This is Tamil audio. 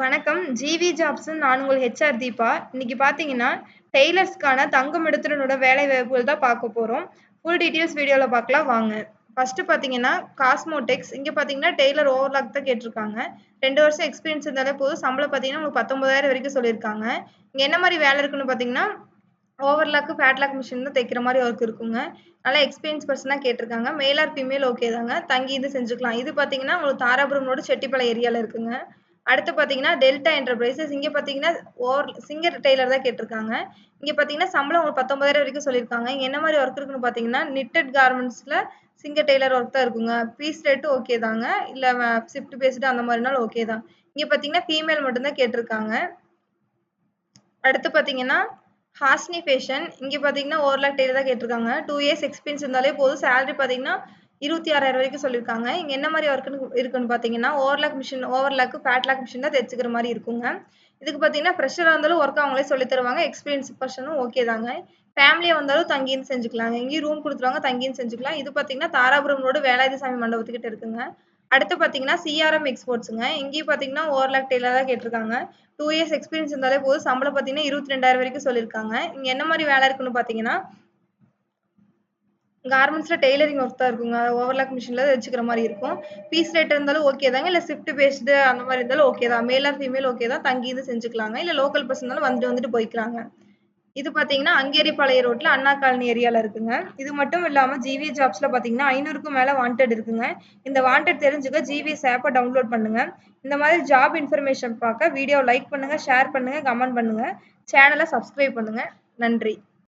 வணக்கம். ஜிவி ஜாப்ஸ் நான் உங்கள் ஹெச்ஆர் தீபா. இன்னைக்கு பார்த்தீங்கன்னா டெய்லர்ஸ்க்கான தங்கம் எடுத்துடனோட வேலை வாய்ப்புகள் தான் பார்க்க போகிறோம் ஃபுல் டீட்டெயில்ஸ் வீடியோவில் பார்க்கலாம். வாங்க. ஃபஸ்ட்டு பார்த்தீங்கன்னா காஸ்மோடெக்ஸ் இங்கே பார்த்தீங்கன்னா டெய்லர் ஓவர்லாக் தான் கேட்டிருக்காங்க. ரெண்டு வருஷம் எக்ஸ்பீரியன்ஸ் இருந்தாலே போதும். சம்பளம் பார்த்தீங்கன்னா உங்களுக்கு பத்தொம்பதாயிரம் வரைக்கும் சொல்லியிருக்காங்க. இங்கே என்ன மாதிரி வேலை இருக்குன்னு பார்த்தீங்கன்னா ஓவர்லாக்கு ஃபேட்லாக் மிஷின் தான் தைக்கிற மாதிரி ஒர்க் இருக்குங்க. நல்லா எக்ஸ்பீரியன்ஸ் பர்சனாக கேட்டிருக்காங்க. மேல் ஆர் ஃபீமேல் ஓகே தாங்க. தங்கி இது செஞ்சுக்கலாம். இது பார்த்தீங்கன்னா உங்களுக்கு தாராபுரம் செட்டிப்பாளையம் ஏரியாவில் இருக்குங்க. அடுத்து பார்த்தீங்கன்னா டெல்டா என்டர்பிரைசஸ். இங்கே பார்த்தீங்கன்னா ஓவர் சிங்கர் டெய்லர் தான் கேட்டிருக்காங்க. இங்கே பார்த்தீங்கன்னா சம்பளம் உங்களுக்கு பத்தொன்பதாயிரம் வரைக்கும் சொல்லியிருக்காங்க. இங்கே என்ன மாதிரி ஒர்க் இருக்குன்னு பார்த்தீங்கன்னா நிட்டட் கார்மெண்ட்ஸில் சிங்கர் டெய்லர் ஒர்க் தான் இருக்குங்க. பீஸ் ரேட்டு ஓகே தாங்க. இல்லை ஷிஃப்ட் பேஸ்டு அந்த மாதிரினாலும் ஓகே தான். இங்கே பார்த்தீங்கன்னா ஃபீமேல் மட்டும்தான் கேட்டிருக்காங்க. அடுத்து பார்த்தீங்கன்னா ஹாஸ்னி ஃபேஷன் இங்கே பார்த்தீங்கன்னா ஓவர்லாக் டெய்லர் தான் கேட்டிருக்காங்க. டூ இயர்ஸ் எக்ஸ்பீரியன்ஸ் இருந்தாலே போதும். சேலரி பார்த்தீங்கன்னா இருபத்தி ஆறாயிரம் வரைக்கும் சொல்லியிருக்காங்க. இங்கே என்ன மாதிரி ஒர்க்குன்னு இருக்குன்னு பார்த்தீங்கன்னா overlock machine overlock flatlock machine தான் தைச்சிக்கிற மாதிரி இருக்குங்க. இதுக்கு பார்த்தீங்கன்னா ஃப்ரெஷராக இருந்தாலும் ஒர்க் அவங்களே சொல்லி தருவாங்க. எக்ஸ்பீரியன்ஸ் பர்சனும் ஓகே தாங்க. ஃபேமிலியாக வந்தாலும் தங்கின்னு செஞ்சுக்கலாங்க. இங்கேயும் ரூம் கொடுத்துருவாங்க தங்கின்னு செஞ்சுக்கலாம். இது பார்த்தீங்கன்னா தாராபுரம் ரோடு வேலாயுத சாமி மண்டபத்துக்கிட்ட இருக்குங்க. அடுத்து பார்த்தீங்கன்னா சிஆர்எம் எக்ஸ்போர்ட்ஸுங்க இங்கேயும் பார்த்தீங்கன்னா ஓவர்லாக் டெய்லர் தான் கேட்டிருக்காங்க. டூ இயர்ஸ் எக்ஸ்பீரியன்ஸ் இருந்தாலே போதும். சம்பளம் பார்த்தீங்கன்னா இருபத்தி ரெண்டாயிரம் வரைக்கும் சொல்லியிருக்காங்க. இங்கே என்ன மாதிரி வேலை இருக்குன்னு பார்த்தீங்கன்னா கார்மெண்ட்ஸில் டெய்லரிங் ஒர்க் தான் இருக்குங்க. ஓவர்லாக் மிஷினில் வச்சுக்கிற மாதிரி இருக்கும். பீஸ் ரேட் இருந்தாலும் ஓகே தாங்க. இல்லை ஷிஃப்ட் பேஸ்டு அந்த மாதிரி இருந்தாலும் ஓகே தான். மேல் ஆர் ஃபீமேல் ஓகே தான். தங்கி இது செஞ்சுக்கலாங்க. இல்லை லோக்கல் பர்சனாலும் வந்துட்டு வந்துட்டு போய்க்கலாங்க இது பார்த்தீங்கன்னா அங்கேரிப்பாளைய ரோட்டில் அண்ணா காலனி ஏரியாவில் இருக்குங்க. இது மட்டும் இல்லாமல் ஜிவி ஜாப்ஸில் பார்த்தீங்கன்னா ஐநூறுக்கும் மேலே வாண்டட் இருக்குங்க. இந்த வாண்டட் தெரிஞ்சுக்க ஜிவிஎஸ் ஆப்பை டவுன்லோட் பண்ணுங்க. இந்த மாதிரி ஜாப் இன்ஃபர்மேஷன் பார்க்க வீடியோ லைக் பண்ணுங்கள் ஷேர் பண்ணுங்கள் கமெண்ட் பண்ணுங்கள் சேனலை சப்ஸ்கிரைப் பண்ணுங்கள் நன்றி.